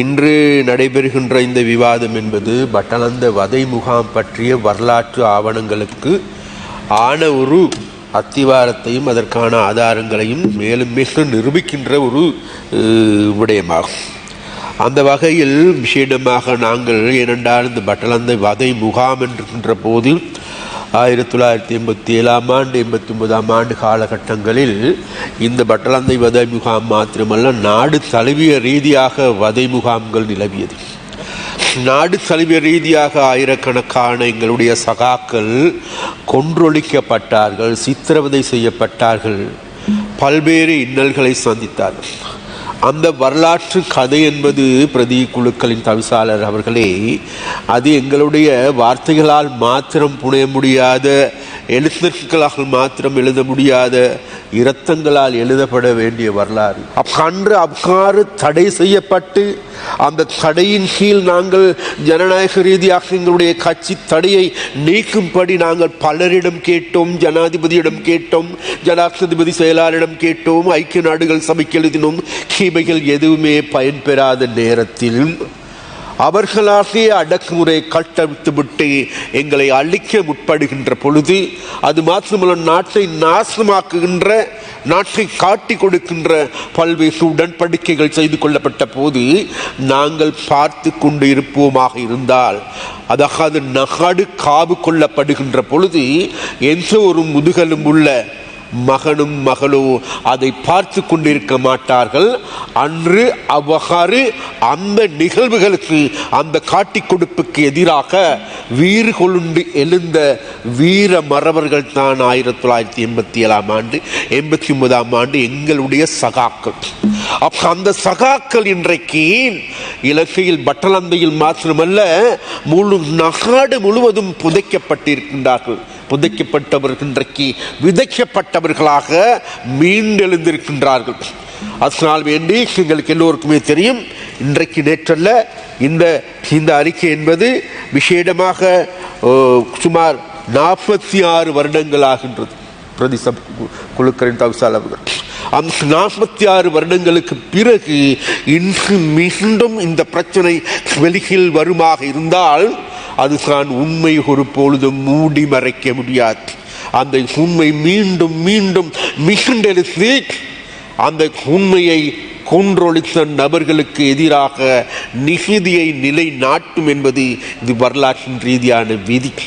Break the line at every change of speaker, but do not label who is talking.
இன்று நடைபெறுகின்ற இந்த விவாதம் என்பது பட்டளந்த வதை முகாம் பற்றிய வரலாற்று ஆவணங்களுக்கு ஆன ஒரு அத்திவாரத்தையும் அதற்கான ஆதாரங்களையும் மேலும் மேலும் நிரூபிக்கின்ற ஒரு விடயமாகும். அந்த வகையில் விசேடமாக நாங்கள் ஏனென்றால் இந்த பட்டளந்த வதை முகாம் என்கின்ற போது ஆயிரத்தி தொள்ளாயிரத்தி எண்பத்தி ஏழாம் ஆண்டு எண்பத்தி ஒன்பதாம் ஆண்டு காலகட்டங்களில் இந்த பட்டலந்தை வதை முகாம் மாத்திரமல்ல நாடு தழுவிய ரீதியாக வதை முகாம்கள் நிலவியது. நாடு தழுவிய ரீதியாக ஆயிரக்கணக்கான எங்களுடைய சகாக்கள் கொன்றொழிக்கப்பட்டார்கள் சித்திரவதை செய்யப்பட்டார்கள் பல்வேறு இன்னல்களை சந்தித்தார்கள். அந்த வரலாற்று கதை என்பது பிரதி குழுக்களின் தவிசாளர் அவர்களே அது எங்களுடைய வார்த்தைகளால் மாத்திரம் புனைய முடியாத எழுத்துக்களால் மாத்திரம் எழுத முடியாத இரத்தங்களால் எழுதப்பட வேண்டிய வரலாறு. அன்று அவ்வாறு தடை செய்யப்பட்டு அந்த தடையின் கீழ் நாங்கள் ஜனநாயக ரீதியாக எங்களுடைய கட்சி தடையை நீக்கும்படி நாங்கள் பலரிடம் கேட்டோம் ஜனாதிபதியிடம் கேட்டோம் ஜனாதிபதி செயலாளரிடம் கேட்டோம் ஐக்கிய நாடுகள் சபைக்கு எழுதினோம். இவைகள் எதுவுமே பயன்பெறாத நேரத்தில் அவர்களாகிய அடக்குமுறை கட்டவித்துவிட்டு எங்களை அழிக்க முற்படுகின்ற பொழுது அது மாத்திரமல்ல நாட்டை நாசமாக்குகின்ற நாட்டை காட்டி கொடுக்கின்ற பல்வேறு உடன்படிக்கைகள் செய்து கொள்ளப்பட்ட போது நாங்கள் பார்த்து கொண்டு இருப்போமாக இருந்தால் அதாவது நகாடு காவு கொள்ளப்படுகின்ற பொழுது எந்த ஒரு முதுகலும் உள்ள மகனும் மகளோ அதை பார்த்து கொண்டிருக்க மாட்டார்கள். அன்று அவ்வகாறு அந்த நிகழ்வுகளுக்கு அந்த காட்டி கொடுப்புக்கு எதிராக வீறு கொழுண்டு எழுந்த வீர மறவர்கள் தான் ஆயிரத்தி தொள்ளாயிரத்தி எண்பத்தி ஏழாம் ஆண்டு எண்பத்தி ஒன்பதாம் ஆண்டு எங்களுடைய சகாக்கள். அப்ப அந்த சகாக்கள் இன்றைக்கு இலங்கையில் பட்டலந்தையில் மாத்திரமல்ல முழு நாடு முழுவதும் புதைக்கப்பட்டிருக்கின்றார்கள். புதைக்கப்பட்டவர்கள் இன்றைக்கு விதைக்கப்பட்டவர்களாக மீண்டெழுந்திருக்கின்றார்கள். அதனால் வேண்டி எங்களுக்கு எல்லோருக்குமே தெரியும் இன்றைக்கு நேற்றல்ல இந்த இந்த அறிக்கை என்பது விசேடமாக ஓ, சுமார் நாற்பத்தி ஆறு வருடங்கள் ஆகின்றது பிரதி சப் குழுக்களின் தவிசால் அவர்கள். அந்த நாற்பத்தி ஆறு வருடங்களுக்கு பிறகு இன்று மீண்டும் இந்த பிரச்சனை வெளியில் வருமாக இருந்தால் அதுதான் உண்மை ஒரு பொழுதும் மூடி மறைக்க முடியாது. அந்த உண்மை மீண்டும் மீண்டும் மிகுண்டெடுத்து அந்த உண்மையை கூன்றொழித்த நபர்களுக்கு எதிராக நிகுதியை நிலை நாட்டும் என்பது இது வரலாற்றின் ரீதியான விதி.